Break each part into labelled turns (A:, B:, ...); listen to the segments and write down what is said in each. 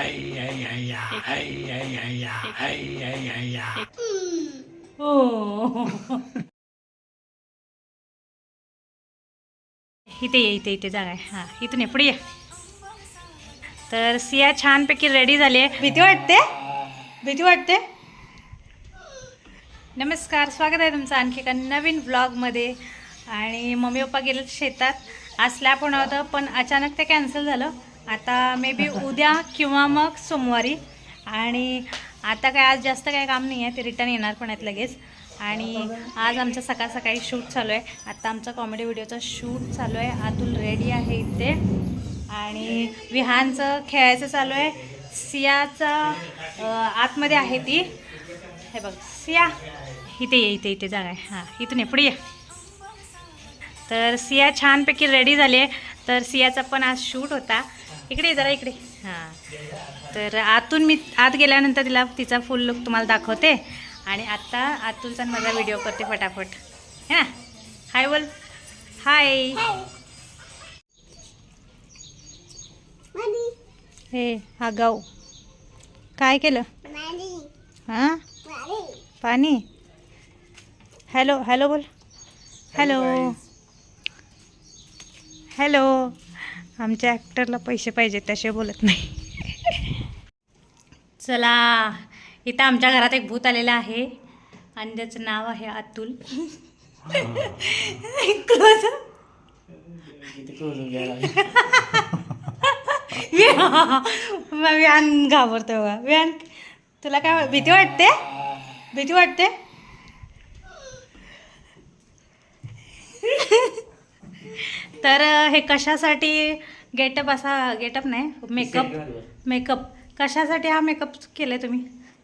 A: इथे ये इथे इथे जागा आहे. हां इथून ये पुढे ये. तर सिया छानपैकी रेडी झाली आहे. भीती वाटते? भीती वाटते? नमस्कार स्वागत आहे तुमचं आणखी एका नवीन व्लॉगमध्ये आणि मम्मी पप्पा गेले शेतात. आज स्लॅप होणार होतं पण अचानक ते कॅन्सल झालं. आता मे बी उद्या किंवा मग सोमवारी. आणि आता काय आज जास्त काय काम नाही आहे ते रिटर्न येणार पण आहेत लगेच. आणि आज आमचं सकाळ सकाळी शूट चालू आहे. आता आमचा कॉमेडी व्हिडिओचा शूट चालू आहे. अतुल रेडी आहे इथे. आणि विहानचं खेळायचं चालू आहे. सियाचा आतमध्ये आहे ती. हे बघ सिया. इथे ये इथे इथे जागा आहे हां इथून ये पुढे ये. तर सिया छानपैकी रेडी झाली आहे. तर सियाचा पण आज शूट होता. इकडे जरा इकडे. हां. तर आतून मी आत गेल्यानंतर तिला तिचा फुल लुक तुम्हाला दाखवते. आणि आत्ता आतूनचा माझा व्हिडिओ करते फटाफट. है. ना हाय बोल हाय हे हा गाऊ काय केलं? हां? पाणी. हॅलो हॅलो बोल. हॅलो हॅलो आमच्या ॲक्टरला पैसे पाहिजेत त्याशिवाय बोलत नाही. चला इथं आमच्या घरात एक भूत आलेलं आहे आणि त्याचं नाव आहे अतुल. क्लोज व्यान घाबरतो बघा. व्यान तुला काय भीती वाटते? भीती वाटते? तर हे कशासाठी गेटअप असा गेटअप नाही मेकअप मेकअप. कशासाठी हा मेकअप केला तुम्ही?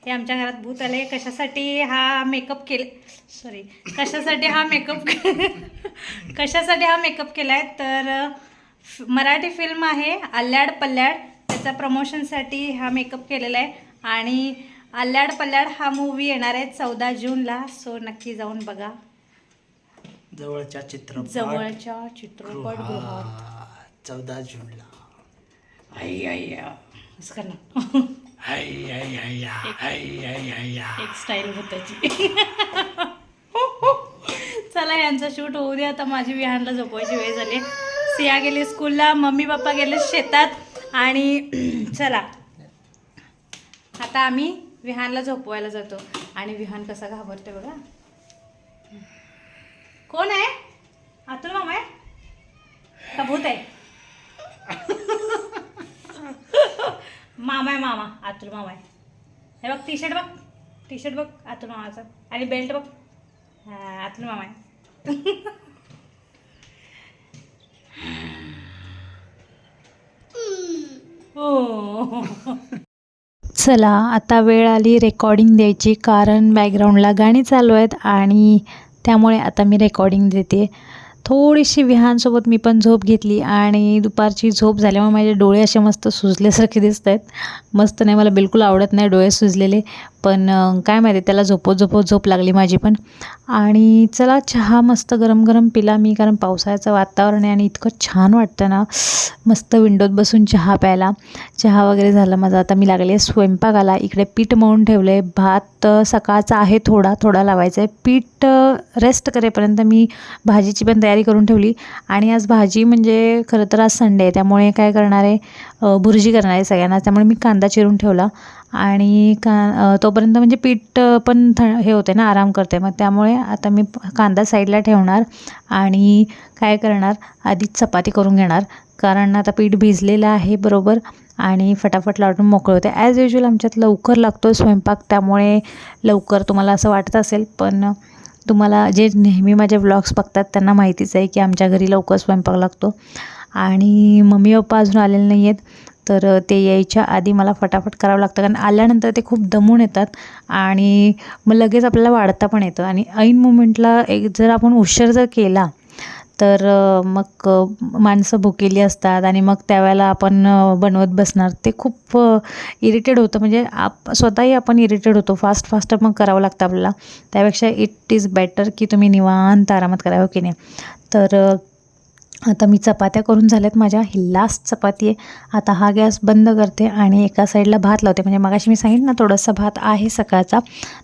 A: हे आमच्या घरात भूत आले कशासाठी हा मेकअप केले सॉरी कशासाठी हा मेकअप कशासाठी हा मेकअप केला आहे तर मराठी फिल्म आहे आल्याड पल्ल्याड त्याच्या प्रमोशनसाठी हा मेकअप केलेला आहे. आणि आल्याड पल्ल्याड हा मूवी येणार आहे चौदा जूनला. सो नक्की जाऊन बघा.
B: जवळच्या चित्रपट
A: जवळच्या चित्रपटगृहात
B: चौदा जूनला
A: आई आई असं कर ना.
B: हाय हाय हाय हाय हाय हाय
A: एक स्टाईल भूताची चला यांचा शूट होऊ दे. आता माझी विहानला झोपवायची वेळ झाली. सिया गेली स्कूलला मम्मी पप्पा गेले शेतात. आणि चला. आता आम्ही विहानला झोपवायला जातो. आणि विहान कसा घाबरते बघा. कोण आहे? अतुल मामा आहे? का भूत आहे? मामा आहे मामा. अतुल मामा आहे. हे बघ टी शर्ट बघ. टी शर्ट बघ अतुल मामाचा. आणि बेल्ट बघ. हा अतुल मामा आहे. हो. चला आता वेळ आली रेकॉर्डिंग द्यायची कारण बॅकग्राऊंडला गाणी चालू आहेत आणि त्यामुळे आता मी रेकॉर्डिंग देते. थोडीशी विहानसोबत मी पण झोप घेतली आणि दुपारची झोप झाल्यामुळे माझे डोळे असे मस्त सुजल्यासारखे दिसत आहेत मस्त नाही मला बिलकुल आवडत नाही डोळे सुजलेले. पण काय माहिती त्याला झोपत झोपत झोप लागली माझी पण. आणि चला चहा मस्त गरम गरम पिला मी कारण पावसाळ्याचं वातावरण आहे आणि इतकं छान वाटतं ना. मस्त विंडोत बसून चहा प्यायला. चहा वगैरे झाला माझा. आता मी लागले स्वयंपाकाला इकडे पीठ मळून ठेवलं आहे भात सकाळचा आहे थोडा थोडा लावायचा आहे. पीठ रेस्ट करेपर्यंत मी भाजीची पण तयारी करून ठेवली. आणि आज भाजी म्हणजे खरं तर आज संडे आहे. त्यामुळे काय करणार आहे? भुर्जी करणार आहे सगळ्यांना. त्यामुळे मी कांदा चिरून ठेवला. आणि का तोपर्यंत म्हणजे पीठ पण थ हे होते ना आराम करते. मग त्यामुळे आता मी कांदा साईडला ठेवणार आणि काय करणार? आधीच चपाती करून घेणार. कारण आता पीठ भिजलेलं आहे बरोबर? आणि फटाफट लाटून मोकळे होते. ॲज युजल आमच्यात लवकर लागतो स्वयंपाक. त्यामुळे लवकर तुम्हाला असं वाटत असेल पण तुम्हाला जे नेहमी माझे व्लॉग्स बघतात त्यांना माहितीच आहे की आमच्या घरी लवकर स्वयंपाक लागतो. आणि मम्मी पप्पा अजून आलेले नाही आहेत तर ते यायच्या आधी मला फटाफट करावं लागतं. कारण आल्यानंतर ते खूप दमून येतात आणि मग लगेच आपल्याला वाढता पण येतं. आणि ऐन मुमेंटला एक जर आपण उशीर जर केला तर मग माणसं भुकेली असतात आणि मग त्यावेळेला आपण बनवत बसणार. ते खूप इरिटेड होतं. म्हणजे आप स्वतःही आपण इरिटेड होतो. फास्ट फास्ट मग करावं लागतं आपल्याला. त्यापेक्षा इट इज बेटर की तुम्ही निवांत आरामात करावं हो की नाही? तर आता मी चपात्या करून झाल्यात. माझ्या ही लास्ट चपाती आहे. आता हा गॅस बंद करते आणि एका साईडला भात लावते. म्हणजे मगाशी मी सांगितलं ना थोडासा भात आहे सकाळचा.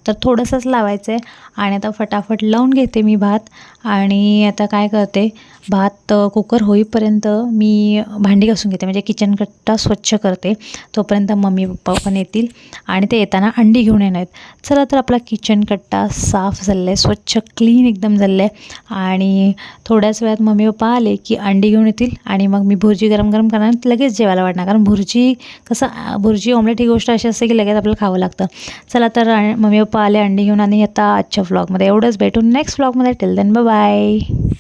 A: तर थोडंसंच लावायचं आहे आणि आता फटाफट लावून घेते मी भात. आणि आता काय करते भात कुकर होईपर्यंत मी भांडी घासून घेते. म्हणजे किचन कट्टा स्वच्छ करते. तोपर्यंत मम्मी पप्पा पण येतील आणि ते येताना अंडी घेऊन येणार आहेत. चला तर आपला किचन कट्टा साफ झालेला आहे. स्वच्छ क्लीन एकदम झालं आहे. आणि थोड्याच वेळात मम्मी पप्पा आले की अंडी घेऊन येतील आणि मग मी भुर्जी गरम गरम करणार लगेच जेवायला वाटणार कारण भुर्जी कसं भुर्जी ऑमलेट ही गोष्ट अशी असते की लगेच आपल्याला खावं लागतं. चला तर मम्मी पप्पा आले अंडी घेऊन आणि आता आजच्या व्लॉगमध्ये एवढंच भेटून नेक्स्ट व्लॉगमध्ये टिल देन बाय